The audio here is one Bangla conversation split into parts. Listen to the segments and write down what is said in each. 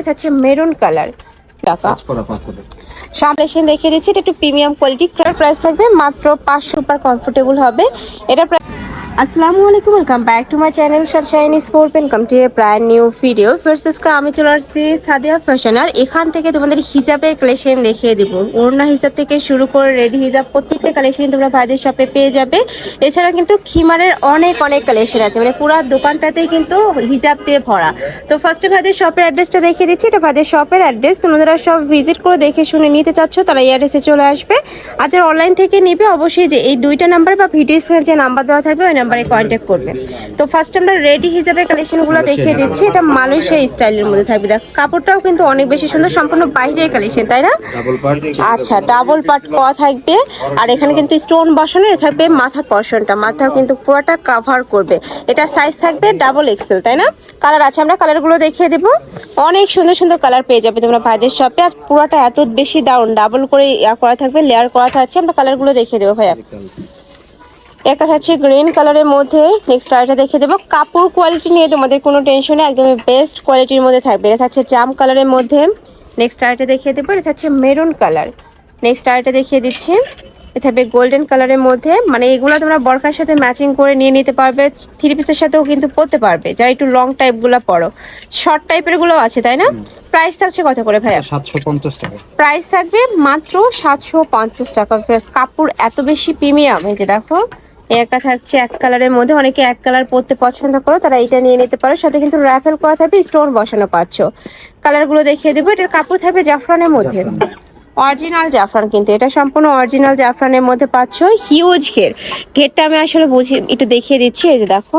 এটা হচ্ছে মেরুন কালার। টাকা সামনে এসে দেখিয়ে দিচ্ছি এটা একটু প্রিমিয়াম কোয়ালিটি প্রাইস থাকবে মাত্র পাঁচশো পার কমফোর্টেবল হবে। এটা প্রায় আসসালামু আলাইকুম welcome back to my channel sunshine sport welcome to a প্রায় নিউ ভিডিও ফার্স্টকে আমি চলে আসছি সাদিয়া ফ্যাশন আর এখান থেকে তোমাদের হিজাবের কালেকশন দেখিয়ে দিব। ওড়না হিসাব থেকে শুরু করে রেডি হিজাব, প্রত্যেকটা কালেকশন তোমরা ভাইদের শপে পেয়ে যাবে। এছাড়া কিন্তু খিমারের অনেক অনেক কালেকশন আছে। মানে পুরো দোকানটাতেই কিন্তু হিজাব দিয়ে ভরা। তো ফার্স্টে ভাইদের শপের অ্যাড্রেসটা দেখিয়ে দিচ্ছি। এটা ভাইদের শপের অ্যাড্রেস তোমরা সব ভিজিট করে দেখে শুনে নিতে চাচ্ছ, তারা এই অ্যাড্রেসে চলে আসবে। আর যারা অনলাইন থেকে নিবে, অবশ্যই যে এই দুইটা নাম্বার বা ভিডিও স্ক্রিনে যে নাম্বার দেওয়া থাকবে, ওই নাম্বারে কন্ট্যাক্ট করবে। তো ফার্স্ট আমরা রেডি হিসাবে কালেকশনগুলো দেখিয়ে দিচ্ছি। এটা মালয়েশিয়া স্টাইলের মধ্যে থাকবে। দেখ কাপড়টাও কিন্তু অনেক বেশি সুন্দর সম্পূর্ণ বাইরের কালেকশন তাই না? আচ্ছা ডাবল পার্ট করা থাকবে। আর এখানে কিন্তু স্টোন বসানো থাকবে মাথার পর্শনটা মাথাও কিন্তু পুরোটা কাভার করবে। এটার সাইজ থাকবে ডাবল এক্সেল তাই না? কালার আছে আমরা কালারগুলো দেখিয়ে দেবো। অনেক সুন্দর সুন্দর কালার পেয়ে যাবে তোমরা ভাইদের শপে আর পুরোটা এত বেশি দারুণ ডাবল করে ইয়া করা থাকবে লেয়ার করা থাকছে আমরা কালারগুলো দেখিয়ে দেবো ভাইয়া। একটা থাকছে গ্রিন কালারের মধ্যে। নেক্সট আরেকটা দেখে দেবো। কাপড় কোয়ালিটি নিয়ে তোমাদের কোনো টেনশনে একদমই বেস্ট কোয়ালিটির মধ্যে থাকবে। এটা থাকছে জাম কালারের মধ্যে। নেক্সট আরেকটা দেখিয়ে দেবো। এটা থাকছে মেরুন কালার নেক্সট আরেকটা দেখিয়ে দিচ্ছি। এটা থাকবে গোল্ডেন কালারের মধ্যে। মানে এগুলো তোমরা বরকার সাথে ম্যাচিং করে নিয়ে নিতে পারবে। থ্রি পিসের সাথেও কিন্তু পরতে পারবে। যারা একটু লং টাইপগুলো পরো। শর্ট টাইপেরগুলো আছে তাই না? প্রাইস থাকছে কত করে ভাইয়া? সাতশো পঞ্চাশ টাকা। প্রাইস থাকবে মাত্র সাতশো পঞ্চাশ টাকা। কাপড় এত বেশি প্রিমিয়াম এই যে দেখো একটা থাকছে এক কালারের মধ্যে। অনেকে এক কালার পরতে পছন্দ করো তারা এটা নিয়ে নিতে পারো। সাথে কিন্তু র্যাফেল করা থাকবে স্টোন বসানো পাচ্ছ। কালারগুলো দেখিয়ে দেবো। এটার কাপড় থাকবে জাফরানের মধ্যে। অরিজিনাল জাফরান কিন্তু। এটা সম্পূর্ণ অরিজিনাল জাফরানের মধ্যে পাচ্ছ। হিউজ ঘের। ঘেরটা আমি আসলে বুঝি একটু দেখিয়ে দিচ্ছি। এই যে দেখো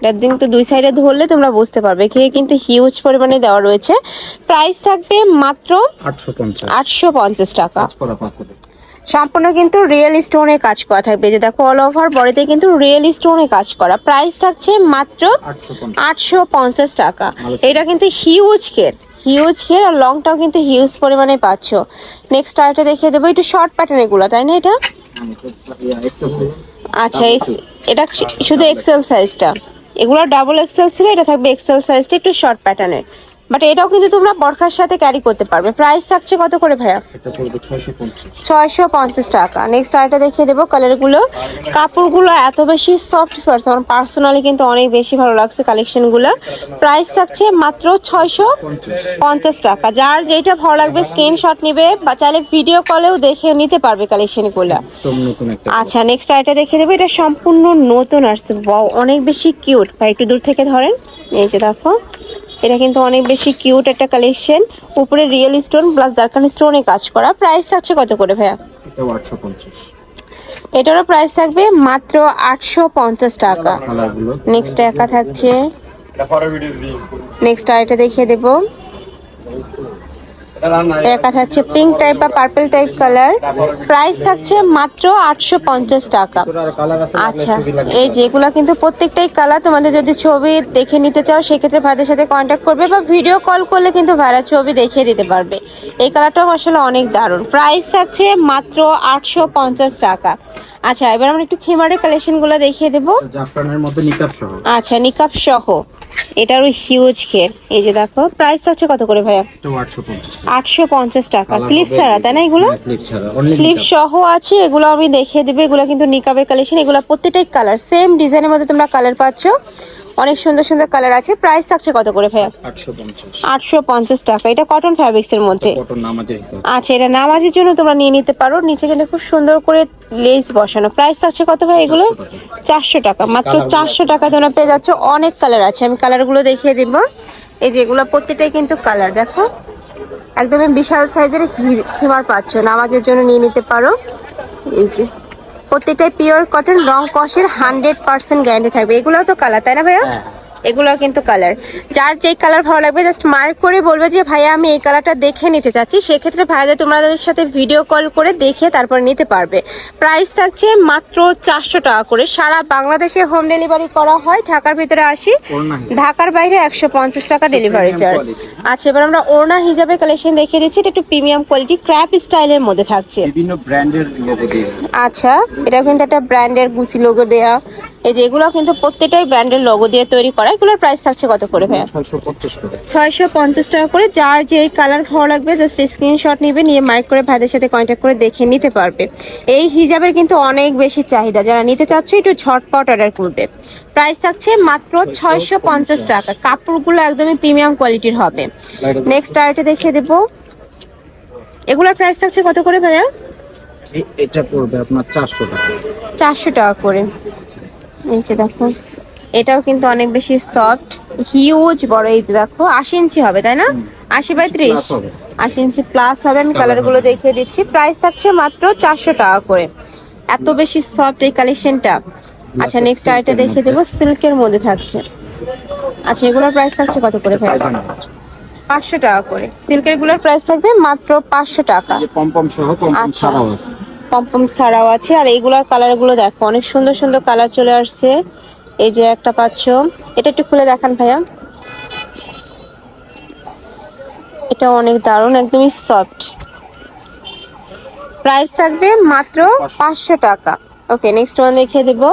এটার দিন তো দুই সাইডে ধরলে তোমরা বুঝতে পারবে। ঘের কিন্তু হিউজ পরিমাণে দেওয়া রয়েছে। প্রাইস থাকবে মাত্র আটশো পঞ্চাশ। টাকা। সম্পূর্ণ কিন্তু রিয়েল স্টোনে কাজ করা থাকবে। যে দেখো অল ওভার বডিতে কিন্তু রিয়েল স্টোনে কাজ করা। প্রাইস থাকছে মাত্র আটশো পঞ্চাশ। টাকা। এটা কিন্তু হিউজ খের হিউজ খের আর লংটাও কিন্তু হিউজ পরিমাণে পাচ্ছ। নেক্সট আরেকটা দেখিয়ে দেবো। একটু শর্ট প্যাটার্ন এগুলো তাই না এটা? আচ্ছা এটা শুধু এক্সেল সাইজটা এগুলো ডাবল এক্সেল ছিল এটা থাকবে এক্সেল সাইজটা একটু শর্ট প্যাটার্নে বাট এটাও কিন্তু তোমরা বরখার সাথে ক্যারি করতে পারবে। প্রাইস থাকছে কত করে ভাইয়া? ছয়শো পঞ্চাশ। টাকা। নেক্সট আরেকটা দেখিয়ে দেবো কালারগুলো কাপড়গুলো এত বেশি সফট ফার্স আমার পার্সোনালি কিন্তু অনেক বেশি ভালো লাগছে কালেকশনগুলো প্রাইস থাকছে মাত্র ছয়শো পঞ্চাশ টাকা। যার যেটা ভালো লাগবে স্ক্রিনশট নিবে বা চাইলে ভিডিও কলেও দেখে নিতে পারবে কালেকশনগুলো আচ্ছা নেক্সট আরেকটা দেখিয়ে দেবো। এটা সম্পূর্ণ নতুন আসছে অনেক বেশি কিউট ভাই একটু দূর থেকে ধরেন। এই যে দেখো। এটা কিন্তু অনেক বেশি কিউট একটা কালেকশন। উপরে রিয়েল স্টোন প্লাস জারকান স্টোনে কাজ করা। প্রাইস আছে কত করে ভাইয়া? আটশো পঞ্চাশ। এটারও প্রাইস থাকবে মাত্র আটশো পঞ্চাশ টাকা। নেক্সট একা থাকছে। নেক্সট আরেকটা দেখিয়ে দেবো। একা থাকছে পিঙ্ক টাইপ বা পার্পল টাইপ কালার প্রাইস থাকছে মাত্র আটশো পঞ্চাশ টাকা। আচ্ছা এই যেগুলো কিন্তু প্রত্যেকটাই কালার তোমাদের যদি ছবি দেখে নিতে চাও সেক্ষেত্রে ভাইদের সাথে কন্ট্যাক্ট করবে বা ভিডিও কল করলে কিন্তু ভাইরা ছবি দেখিয়ে দিতে পারবে। এই কালারটাও আসলে অনেক দারুণ। প্রাইস থাকছে মাত্র আটশো পঞ্চাশ টাকা। আচ্ছা এবার আমরা একটু খিমারের কালেকশনগুলো দেখিয়ে দেবো। জাফরানের মধ্যে নিকাপ সহ। আচ্ছা নিকাপ সহ। এটারও হিউজ ঘের এই যে দেখো প্রাইস আছে কত করে ভাইয়া? আটশো পঞ্চাশ টাকা। স্লিপ ছাড়া তাই না এগুলো? স্লিপ ছাড়া স্লিপ সহ আছে এগুলো আমি দেখিয়ে দেবো এগুলো কিন্তু নিকাবের কালেকশন এগুলো প্রত্যেকটাই কালার সেম ডিজাইনের মধ্যে তোমরা কালার পাচ্ছ। অনেক সুন্দর সুন্দর কালার আছে। প্রাইস থাকছে কত করে ভাইয়া? আটশো পঞ্চাশ। টাকা। এটা কটন ফ্যাব্রিক্স এর মধ্যে। আচ্ছা এটা নামাজের জন্য তোমরা নিয়ে নিতে পারো। নিচে কিন্তু খুব সুন্দর করে লেস বসানো। প্রাইস থাকছে কত ভাই এগুলো? চারশো টাকা। মাত্র চারশো টাকা তোমরা পেয়ে যাচ্ছ। অনেক কালার আছে। আমি কালারগুলো দেখিয়ে দিব। এই যে এগুলো প্রত্যেকটাই কিন্তু কালার দেখো একদমই বিশাল সাইজের খিমার পাচ্ছ। নামাজের জন্য নিয়ে নিতে পারো। এই যে। প্রত্যেকটাই পিওর কটন রং কষের হান্ড্রেড পার্সেন্ট গ্যারান্টি থাকবে। এগুলোও তো কালার তাই না ভাইয়া? এগুলো কিন্তু কালার যার যেই কালার ভালো লাগবে জাস্ট মার্ক করে বলবে যে ভাইয়া আমি এই কালারটা দেখে নিতে চাচ্ছি। সেক্ষেত্রে ভাইয়াদের তোমাদের সাথে ভিডিও কল করে দেখে তারপর নিতে পারবে। প্রাইস থাকছে মাত্র চারশো টাকা করে। সারা বাংলাদেশে হোম ডেলিভারি করা হয়। ঢাকার ভিতরে আসি ঢাকার বাইরে একশো পঞ্চাশ টাকা ডেলিভারি চার্জ আচ্ছা এবার আমরা ওড়না হিসাবে কালেকশন দেখিয়ে দিচ্ছি। এটা একটু প্রিমিয়াম কোয়ালিটি ক্র্যাপ স্টাইলের মধ্যে থাকছে। বিভিন্ন ব্র্যান্ডের লোগো দিয়ে। আচ্ছা এটা কিন্তু একটা ব্র্যান্ডের গুচি লোগো দেয়া। এই যে এগুলো কিন্তু প্রত্যেকটাই ব্র্যান্ডের লোগো দিয়ে তৈরি করা। এগুলোর প্রাইস থাকছে কত করে ভাইয়া? ছয়শো পঞ্চাশ টাকা। করে। যার যে কালার ভালো লাগবে জাস্ট স্ক্রিনশট নিবে নিয়ে মার্ক করে ভাইদের সাথে কন্ট্যাক্ট করে দেখে নিতে পারবে। এই হিজাবের কিন্তু অনেক বেশি চাহিদা। যারা নিতে চাচ্ছ একটু ঝটপট অর্ডার করবে। প্রাইস থাকছে মাত্র ছয়শো পঞ্চাশ টাকা। কাপড়গুলো একদমই প্রিমিয়াম কোয়ালিটির হবে। নেক্সট আরেকটা দেখিয়ে দেবো। এগুলোর প্রাইস থাকছে কত করে ভাইয়া? এটা পড়বে আপনার চারশো টাকা। চারশো টাকা করে। নিচে দেখো এটাও কিন্তু অনেক বেশি সফট হিউজ বড় এই দেখো আশি ইঞ্চি হবে তাই না? আশি বাই ত্রিশ। আশি ইঞ্চি প্লাস হবে আমি কালারগুলো দেখিয়ে দিচ্ছি। প্রাইস থাকছে মাত্র চারশো টাকা করে। এত বেশি সফট এই কালেকশনটা আচ্ছা নেক্সট আরেকটা দেখিয়ে দেবো। সিল্কের মধ্যে থাকছে। আচ্ছা এগুলোর প্রাইস থাকছে কত করে ভাই? পাঁচশো টাকা। করে। সিল্কেরগুলোর প্রাইস থাকবে মাত্র পাঁচশো টাকা। যে পম্পম সহ আচ্ছা। ছাড়াও আছে। পম্পম ছাড়াও আছে। আর এইগুলার কালারগুলো দেখো অনেক সুন্দর সুন্দর কালার চলে আসছে। এই যে একটা পাচ্ছ। এটা একটু খুলে দেখান ভাইয়া। এটা অনেক দারুণ একদমই সফট প্রাইস থাকবে মাত্র পাঁচশো। টাকা। ওকে নেক্সট ওয়ান দেখে দেবো।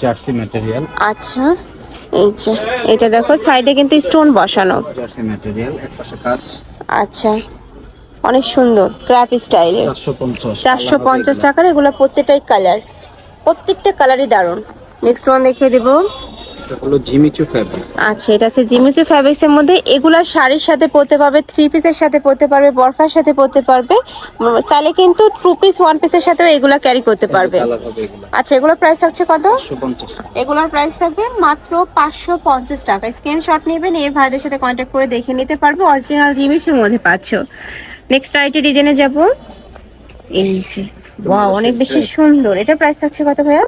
জার্সি ম্যাটেরিয়াল আচ্ছা এই যে এটা দেখো সাইডে কিন্তু স্টোন বসানো। জার্সি ম্যাটেরিয়াল এক পাশে কাজ আচ্ছা। অনেক সুন্দর ক্র্যাপ স্টাইলে চারশো পঞ্চাশ। টাকার এগুলো প্রত্যেকটাই কালার প্রত্যেকটা কালারই দারুণ। নেক্সট ওয়ান দেখিয়ে দেবো। জিমিচু আচ্ছা এটা আছে ফ্যাব্রিক্স এর মধ্যে। এগুলা শাড়ির সাথে পরতে পারবে থ্রি পিসের সাথে পরতে পারবে সাথে পরতে পারবে। চাইলে কিন্তু টু পিস ওয়ান পিসের সাথেও এগুলা ক্যারি করতে পারবে। আচ্ছা এগুলোর প্রাইস থাকছে কত? এগুলোর প্রাইস থাকবে মাত্র পাঁচশো পঞ্চাশ টাকা। স্ক্রিনশট নেবেন এর ভাইদের সাথে কন্ট্যাক্ট করে দেখে নিতে পারবে। অরিজিনাল জিমিসের মধ্যে পাচ্ছ। নেক্সট আইটি ডিজাইনে যাব। এই যে। ওয়াও অনেক বেশি সুন্দর। এটা প্রাইস থাকছে কত ভাইয়া?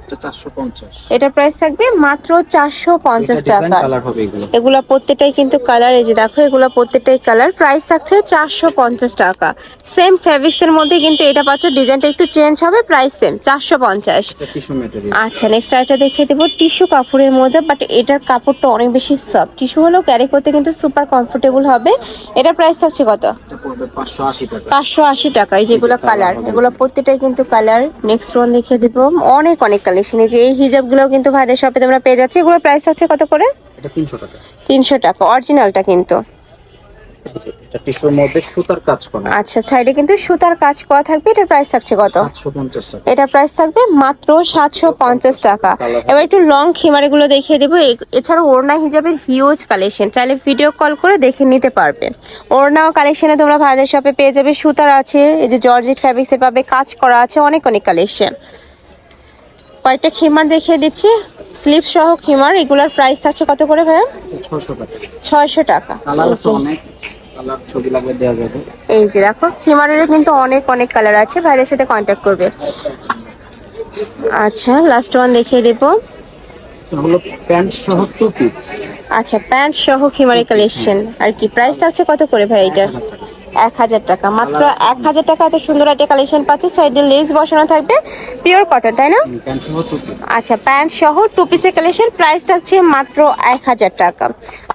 এটা প্রাইস থাকবে মাত্র চারশো পঞ্চাশ টাকা। কালার এগুলো। এগুলা প্রত্যেকটাই কিন্তু কালার এই যে দেখো এগুলা প্রত্যেকটাই কালার প্রাইস থাকছে চারশো পঞ্চাশ টাকা। সেম ফ্যাব্রিক্স এর মধ্যে কিন্তু এটা পাচ্ছ ডিজাইনটা একটু চেঞ্জ হবে প্রাইস সেম চারশো পঞ্চাশ। এটা টিস্যু ম্যাটেরিয়াল আচ্ছা নেক্সট আরেকটা দেখিয়ে দেবো টিস্যু কাপড়ের মধ্যে বাট এটার কাপড়টা অনেক বেশি সফট টিস্যু হলেও ক্যারি করতে কিন্তু সুপার কমফোর্টেবল হবে। এটার প্রাইস থাকছে কত? এটা পড়বে পাঁচশো আশি টাকা। পাঁচশো আশি টাকা এই যেগুলো কালার এগুলো প্রত্যেকটাই কিন্তু কালার নেক্সট ওয়ান দেখিয়ে দিব। অনেক অনেক কালেকশন এই যে এই হিজাবগুলোও কিন্তু ভাইদের শপে তোমরা পেয়ে যাচ্ছে। এগুলোর প্রাইস আছে কত করে? এটা তিনশো টাকা। তিনশো টাকা অরিজিনালটা কিন্তু। এটা টিস্যুর মধ্যে সুতার কাজ করা। আচ্ছা সাইডে কিন্তু সুতার কাজ করা থাকবে। এটার প্রাইস থাকছে কত? সাতশো পঞ্চাশ টাকা। এটার প্রাইস থাকবে মাত্র সাতশো পঞ্চাশ টাকা। এবার একটু লং খিমারিগুলো দেখিয়ে দেবো। এ- এছাড়াও ওড়না হিজাবের হিউজ কালেকশন চাইলে ভিডিও কল করে দেখে নিতে পারবে। ওড়নাও কালেকশনে তোমরা ভাইদের শপে পেয়ে যাবে। সুতার আছে এই যে জর্জেট ফ্যাব্রিক্সে পাবে কাজ করা আছে অনেক অনেক কালেকশন কয়েকটা খিমার দেখিয়ে দিচ্ছি। স্লিপ সহ খিমার এগুলোর প্রাইস আছে কত করে ভাইয়া? ছশো টাকা। ছয়শো টাকা। কালার আছে অনেক কালার ছবি লাগবে দেওয়া যাবে। এই যে দেখো খিমারেরও কিন্তু অনেক অনেক কালার আছে ভাইদের সাথে কন্ট্যাক্ট করবে। আচ্ছা লাস্ট ওয়ান দেখিয়ে দেবো। হলো প্যান্ট সহ টু পিস আচ্ছা প্যান্ট সহ খিমারি কালেকশন আর কি প্রাইস আছে কত করে ভাই এটা? এক হাজার টাকা। মাত্র এক হাজার টাকা এত সুন্দর একটা কালেকশন পাচ্ছে। সাইডে লেস বসানো থাকবে। পিওর কটন তাই না? আচ্ছা প্যান্ট সহ টু পিসের কালেকশন প্রাইস থাকছে মাত্র এক হাজার টাকা।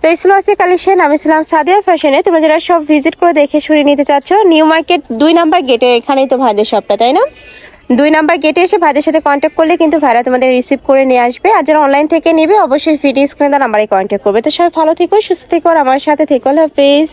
তো এই ছিল আছে কালেকশন আমি ছিলাম সাদিয়া ফ্যাশনে তোমরা যারা সব ভিজিট করে দেখে শুনে নিতে চাচ্ছ নিউ মার্কেট দুই নাম্বার গেটে এখানেই তো ভাইদের শপটা তাই না? দুই নাম্বার গেটে এসে ভাইদের সাথে কন্ট্যাক্ট করলে কিন্তু ভাইরা তোমাদের রিসিভ করে নিয়ে আসবে। আর যারা অনলাইন থেকে নেবে অবশ্যই ভিডিও স্ক্রিনে নাম্বারে কন্ট্যাক্ট করবে। তো সবাই ভালো থেকো সুস্থ থেকো আর আমার সাথে থেকো। হাফেজ।